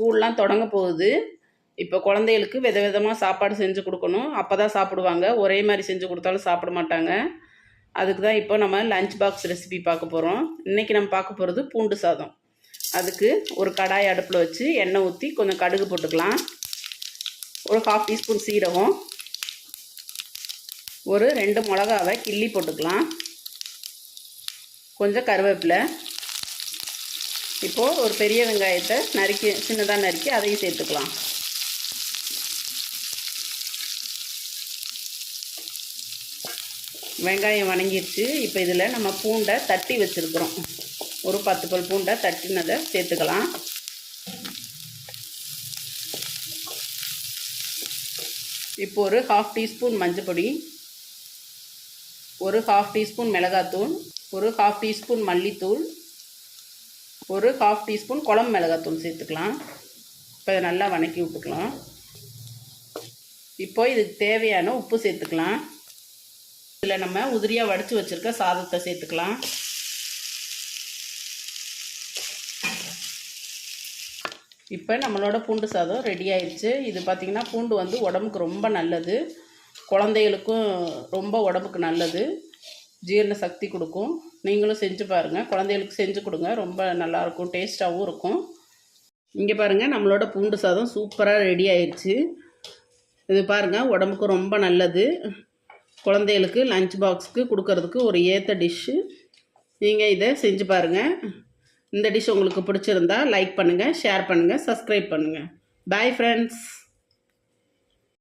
ஸ்கூல்லாம் தொடங்க போகுது. இப்போ குழந்தைகளுக்கு வித விதமாக சாப்பாடு செஞ்சு கொடுக்கணும். அப்போ தான் சாப்பிடுவாங்க. ஒரே மாதிரி செஞ்சு கொடுத்தாலும் சாப்பிட மாட்டாங்க. அதுக்கு தான் இப்போ நம்ம லஞ்ச் பாக்ஸ் ரெசிபி பார்க்க போகிறோம் இன்றைக்கி நம்ம பார்க்க போகிறது பூண்டு சாதம். அதுக்கு ஒரு கடாய் அடுப்பில் வச்சு எண்ணெய் ஊற்றி கொஞ்சம் கடுகு போட்டுக்கலாம். ஒரு ஹாஃப் டீஸ்பூன் சீரகம். ஒரு ரெண்டு மிளகாவை கிள்ளி போட்டுக்கலாம். கொஞ்சம் கருவேப்பிலை. இப்போது ஒரு பெரிய வெங்காயத்தை நறுக்கி சின்னதாக நறுக்கி அதையும் சேர்த்துக்கலாம். வெங்காயம் வணங்கிடுச்சு. இப்போ இதில் நம்ம பூண்டை தட்டி வச்சுருக்குறோம். ஒரு பத்து பல் பூண்டை தட்டினதை சேர்த்துக்கலாம். இப்போ ஒரு ஹாஃப் டீஸ்பூன் மஞ்சள் பொடி ஒரு ஹாஃப் டீஸ்பூன் மிளகாத்தூள் ஒரு ஹாஃப் டீஸ்பூன் மல்லித்தூள் ஒரு ஹாஃப் டீஸ்பூன் குழம்பு மிளகாத்தூள் சேர்த்துக்கலாம். இப்போ இதை நல்லா வணக்கி விட்டுக்கலாம். இப்போ இதுக்கு தேவையான உப்பு சேர்த்துக்கலாம். இதில் நம்ம உதிரியாக வடித்து வச்சுருக்க சாதத்தை சேர்த்துக்கலாம். இப்போ நம்மளோட பூண்டு சாதம் ரெடி ஆயிடுச்சு. இது பார்த்திங்கன்னா பூண்டு வந்து உடம்புக்கு ரொம்ப நல்லது. குழந்தைகளுக்கும் ரொம்ப உடம்புக்கு நல்லது. ஜீரண சக்தி கொடுக்கும். நீங்களும் செஞ்சு பாருங்கள் குழந்தைகளுக்கு செஞ்சு கொடுங்க. ரொம்ப நல்லாயிருக்கும். டேஸ்ட்டாகவும் இருக்கும். இங்கே பாருங்கள் நம்மளோட பூண்டு சாதம் சூப்பராக ரெடி ஆயிடுச்சு இது பாருங்கள் உடம்புக்கு ரொம்ப நல்லது. குழந்தைகளுக்கு லஞ்ச் பாக்ஸுக்கு கொடுக்கறதுக்கு ஒரு ஏற்ற டிஷ்ஷு நீங்கள் இதை செஞ்சு பாருங்கள் இந்த டிஷ் உங்களுக்கு பிடிச்சிருந்தா லைக் பண்ணுங்கள் ஷேர் பண்ணுங்கள் சப்ஸ்கிரைப் பண்ணுங்கள் பாய் ஃப்ரெண்ட்ஸ்